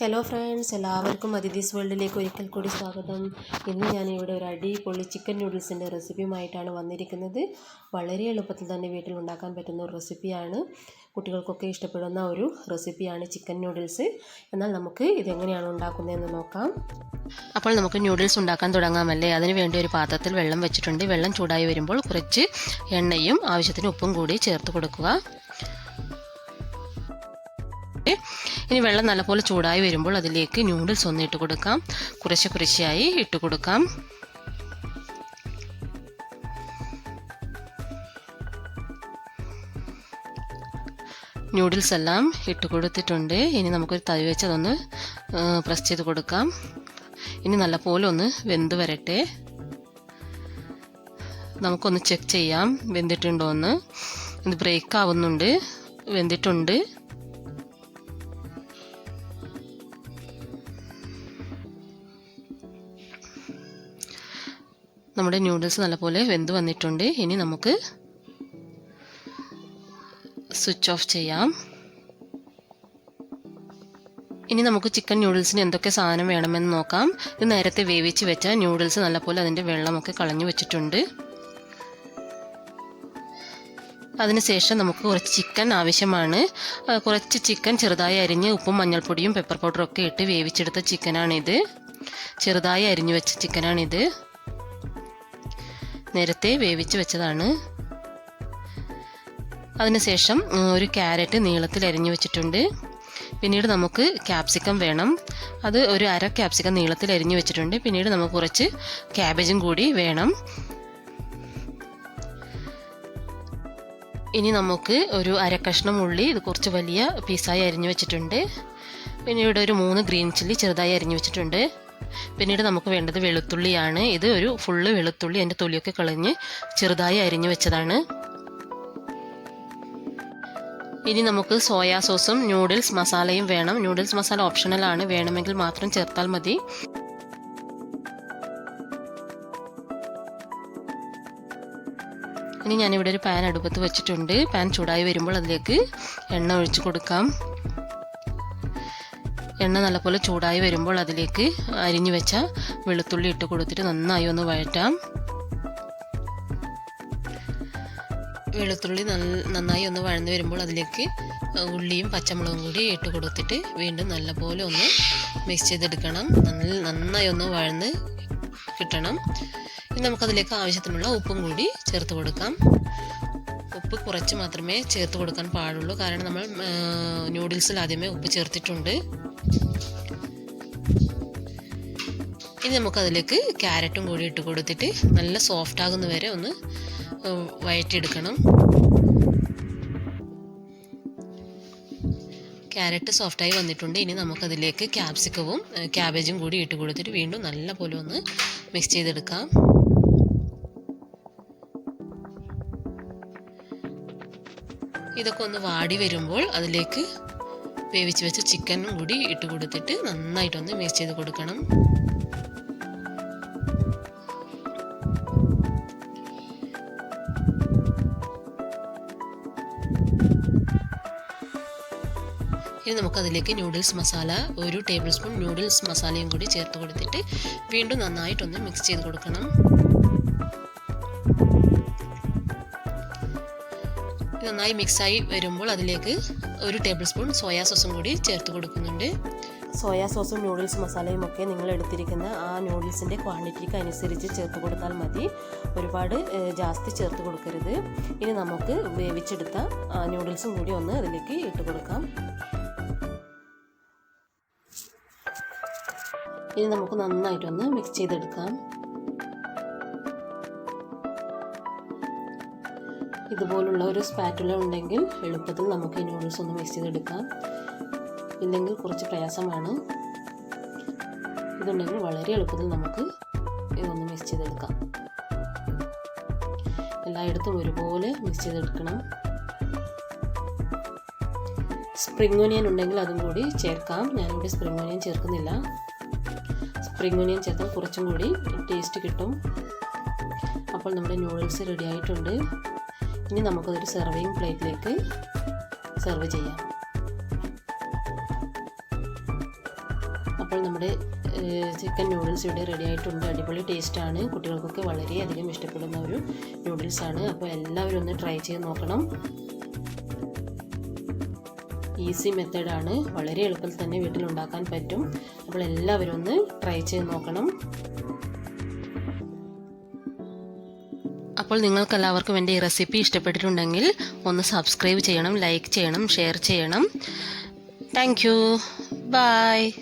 Hello friends എല്ലാവർക്കും അതിഥീസ് വേൾഡിലേക്ക് ഒരിക്കൽ കൂടി സ്വാഗതം. ഇന്ന് ഞാനിവിടെ ഒരു അടിപൊളി ചിക്കൻ നൂഡിൽസിന്റെ റെസിപ്പിയുമായിട്ടാണ് വന്നിരിക്കുന്നത്. വളരെ എളുപ്പത്തിൽ തന്നെ വീട്ടിൽ ഉണ്ടാക്കാൻ പറ്റുന്ന ഒരു റെസിപ്പിയാണ് കുട്ടികൾക്കൊക്കെ ഇഷ്ടപ്പെടുന്ന ഒരു റെസിപ്പിയാണ് ചിക്കൻ നൂഡിൽസ് എന്നാൽ നമുക്ക് ഇതെങ്ങനെയാണ് ഉണ്ടാക്കുന്നതെന്ന് നോക്കാം. അപ്പോൾ നമുക്ക് ന്യൂഡിൽസ് ഉണ്ടാക്കാൻ തുടങ്ങാമല്ലേ? അതിന് വേണ്ടി ഒരു പാത്രത്തിൽ വെള്ളം വെച്ചിട്ടുണ്ട്. വെള്ളം ചൂടായി വരുമ്പോൾ കുറച്ച് എണ്ണയും ആവശ്യത്തിന് ഉപ്പും കൂടി ചേർത്ത് കൊടുക്കുക. ഇനി വെള്ളം നല്ലപോലെ ചൂടായി വരുമ്പോൾ അതിലേക്ക് ന്യൂഡിൽസ് ഒന്ന് ഇട്ട് കൊടുക്കാം. കുറച്ച് കുറച്ചായി ഇട്ട് കൊടുക്കാം. ന്യൂഡിൽസ് എല്ലാം ഇട്ട് കൊടുത്തിട്ടുണ്ട്. ഇനി നമുക്കൊരു തവി വെച്ച് അതൊന്ന് പ്രസ് ചെയ്ത് കൊടുക്കാം. ഇനി നല്ലപോലെ ഒന്ന് വെന്ത് വരട്ടെ. നമുക്കൊന്ന് ചെക്ക് ചെയ്യാം. വെന്തിട്ടുണ്ടോ എന്ന്. ഇത് ബ്രേക്ക് ആവുന്നുണ്ട്. വെന്തിട്ടുണ്ട്. നമ്മുടെ ന്യൂഡിൽസ് നല്ലപോലെ വെന്ത് വന്നിട്ടുണ്ട്. ഇനി നമുക്ക് സ്വിച്ച് ഓഫ് ചെയ്യാം. ഇനി നമുക്ക് ചിക്കൻ ന്യൂഡിൽസിന് എന്തൊക്കെ സാധനം വേണമെന്ന് നോക്കാം. ഇത് നേരത്തെ വേവിച്ച് വെച്ച ന്യൂഡിൽസ് നല്ലപോലെ അതിന്റെ വെള്ളമൊക്കെ കളഞ്ഞു വെച്ചിട്ടുണ്ട്. അതിനുശേഷം നമുക്ക് കുറച്ച് ചിക്കൻ ആവശ്യമാണ്. കുറച്ച് ചിക്കൻ ചെറുതായി അരിഞ്ഞ് ഉപ്പും മഞ്ഞൾപ്പൊടിയും പെപ്പർ പൗഡറും ഒക്കെ ഇട്ട് വേവിച്ചെടുത്ത ചിക്കനാണിത് ചെറുതായി അരിഞ്ഞു വെച്ച ചിക്കനാണിത് നേരത്തെ വേവിച്ച് വെച്ചതാണ്. അതിനുശേഷം ഒരു ക്യാരറ്റ് നീളത്തിൽ അരിഞ്ഞു വെച്ചിട്ടുണ്ട്. പിന്നീട് നമുക്ക് ക്യാപ്സിക്കം വേണം. അത് ഒരു അര ക്യാപ്സിക്കം നീളത്തിൽ അരിഞ്ഞു വെച്ചിട്ടുണ്ട്. പിന്നീട് നമുക്ക് കുറച്ച് ക്യാബേജും കൂടി വേണം. ഇനി നമുക്ക് ഒരു അര കഷ്ണം ഉള്ളി ഇത് കുറച്ച് വലിയ പീസായി അരിഞ്ഞു വെച്ചിട്ടുണ്ട്. പിന്നീട് ഒരു മൂന്ന് ഗ്രീൻ ചില്ലി ചെറുതായി അരിഞ്ഞു വെച്ചിട്ടുണ്ട്. പിന്നീട് നമുക്ക് വേണ്ടത് വെളുത്തുള്ളിയാണ്. ഇത് ഒരു ഫുള്ള് വെളുത്തുള്ളി അതിന്റെ തൊലിയൊക്കെ കളഞ്ഞ് ചെറുതായി അരിഞ്ഞു വെച്ചതാണ്. ഇനി നമുക്ക് സോയാ സോസും നൂഡിൽസ് മസാലയും വേണം. നൂഡിൽസ് മസാല ആണ്. വേണമെങ്കിൽ മാത്രം ചേർത്താൽ മതി. ഇനി ഞാനിവിടെ ഒരു പാൻ അടുപ്പത്ത് വെച്ചിട്ടുണ്ട്. പാൻ ചൂടായി വരുമ്പോൾ അതിലേക്ക് എണ്ണ ഒഴിച്ചു കൊടുക്കാം. എണ്ണ നല്ലപോലെ ചൂടായി വരുമ്പോൾ അതിലേക്ക് അരിഞ്ഞു വെച്ച വെളുത്തുള്ളി ഇട്ട് കൊടുത്തിട്ട് നന്നായി ഒന്ന് വഴറ്റാം. വെളുത്തുള്ളി നന്നായി ഒന്ന് വഴന്നു വരുമ്പോൾ അതിലേക്ക് ഉള്ളിയും പച്ചമുളകും കൂടി ഇട്ട് കൊടുത്തിട്ട് വീണ്ടും നല്ലപോലെ ഒന്ന് മിക്സ് ചെയ്തെടുക്കണം. നന്നായി ഒന്ന് വഴന്ന് കിട്ടണം. ഇനി നമുക്കതിലേക്ക് ആവശ്യത്തിനുള്ള ഉപ്പും കൂടി ചേർത്ത് കൊടുക്കാം. ഉപ്പ് കുറച്ച് മാത്രമേ ചേർത്ത് കൊടുക്കാൻ പാടുള്ളൂ. കാരണം നമ്മൾ നൂഡിൽസിൽ ആദ്യമേ ഉപ്പ് ചേർത്തിട്ടുണ്ട്. ഇനി നമുക്കതിലേക്ക് ക്യാരറ്റും കൂടി ഇട്ട് കൊടുത്തിട്ട് നല്ല സോഫ്റ്റ് ആകുന്ന വരെ ഒന്ന് വഴറ്റിയെടുക്കണം. ക്യാരറ്റ് സോഫ്റ്റായി വന്നിട്ടുണ്ട്. ഇനി നമുക്കതിലേക്ക് ക്യാപ്സിക്കവും ക്യാബേജും കൂടി ഇട്ട് കൊടുത്തിട്ട് വീണ്ടും നല്ല പോലെ ഒന്ന് മിക്സ് ചെയ്തെടുക്കാം. ഇതൊക്കെ ഒന്ന് വാടി വരുമ്പോൾ അതിലേക്ക് വേവിച്ച് വെച്ച ചിക്കനും കൂടി ഇട്ട് കൊടുത്തിട്ട് നന്നായിട്ടൊന്ന് മിക്സ് ചെയ്ത് കൊടുക്കണം. ഇനി നമുക്കതിലേക്ക് ന്യൂഡിൽസ് മസാല ഒരു ടേബിൾ സ്പൂൺ ന്യൂഡിൽസ് മസാലയും കൂടി ചേർത്ത് കൊടുത്തിട്ട് വീണ്ടും നന്നായിട്ടൊന്ന് മിക്സ് ചെയ്ത് കൊടുക്കണം. നന്നായി മിക്സായി വരുമ്പോൾ അതിലേക്ക് ഒരു ടേബിൾ സ്പൂൺ സോയാ സോസും കൂടി ചേർത്ത് കൊടുക്കുന്നുണ്ട്. സോയാ സോസും നൂഡിൽസ് മസാലയും ഒക്കെ നിങ്ങൾ എടുത്തിരിക്കുന്ന ആ നൂഡിൽസിന്റെ ക്വാണ്ടിറ്റിക്ക് അനുസരിച്ച് ചേർത്ത് കൊടുത്താൽ മതി. ഒരുപാട് ജാസ്തി ചേർത്ത് കൊടുക്കരുത്. ഇനി നമുക്ക് വേവിച്ചെടുത്ത നൂഡിൽസും കൂടി ഒന്ന് അതിലേക്ക് ഇട്ട് കൊടുക്കാം. ഇനി നമുക്ക് നന്നായിട്ടൊന്ന് മിക്സ് ചെയ്തെടുക്കാം. ഇതുപോലുള്ള ഒരു സ്പാറ്റുല ഉണ്ടെങ്കിൽ എളുപ്പത്തിൽ നമുക്ക് ഈ നൂഡിൽസ് ഒന്ന് മിക്സ് ചെയ്തെടുക്കാം. ഇല്ലെങ്കിൽ കുറച്ച് പ്രയാസമാണ്. ഇതുണ്ടെങ്കിൽ വളരെ എളുപ്പത്തിൽ നമുക്ക് ഇതൊന്ന് മിക്സ് ചെയ്തെടുക്കാം. എല്ലായിടത്തും ഒരുപോലെ മിക്സ് ചെയ്തെടുക്കണം. സ്പ്രിംഗ് ഒനിയൻ ഉണ്ടെങ്കിൽ അതും കൂടി ചേർക്കാം. ഞാനിവിടെ സ്പ്രിംഗ് ഒനിയൻ ചേർക്കുന്നില്ല. സ്പ്രിംഗ് ഒനിയൻ ചേർത്താൽ കുറച്ചും കൂടി ടേസ്റ്റ് കിട്ടും. അപ്പോൾ നമ്മുടെ നൂഡിൽസ് റെഡി ആയിട്ടുണ്ട്. ഇനി നമുക്കതൊരു സെർവിങ് പ്ലേറ്റിലേക്ക് സെർവ് ചെയ്യാം. അപ്പോൾ നമ്മുടെ ചിക്കൻ നൂഡിൽസ് ഇവിടെ റെഡി ആയിട്ടുണ്ട്. അടിപൊളി ടേസ്റ്റാണ് കുട്ടികൾക്കൊക്കെ വളരെയധികം ഇഷ്ടപ്പെടുന്ന ഒരു നൂഡിൽസാണ് അപ്പോൾ എല്ലാവരും ഒന്ന് ട്രൈ ചെയ്ത് നോക്കണം. ഈസി മെത്തേഡാണ് വളരെ എളുപ്പത്തിൽ തന്നെ വീട്ടിലുണ്ടാക്കാൻ പറ്റും. അപ്പോൾ എല്ലാവരും ഒന്ന് ട്രൈ ചെയ്ത് നോക്കണം. അപ്പോൾ നിങ്ങൾക്കെല്ലാവർക്കും എന്റെ ഈ റെസിപ്പി ഇഷ്ടപ്പെട്ടിട്ടുണ്ടെങ്കിൽ ഒന്ന് സബ്സ്ക്രൈബ് ചെയ്യണം ലൈക്ക് ചെയ്യണം ഷെയർ ചെയ്യണം. Thank you. ബൈ.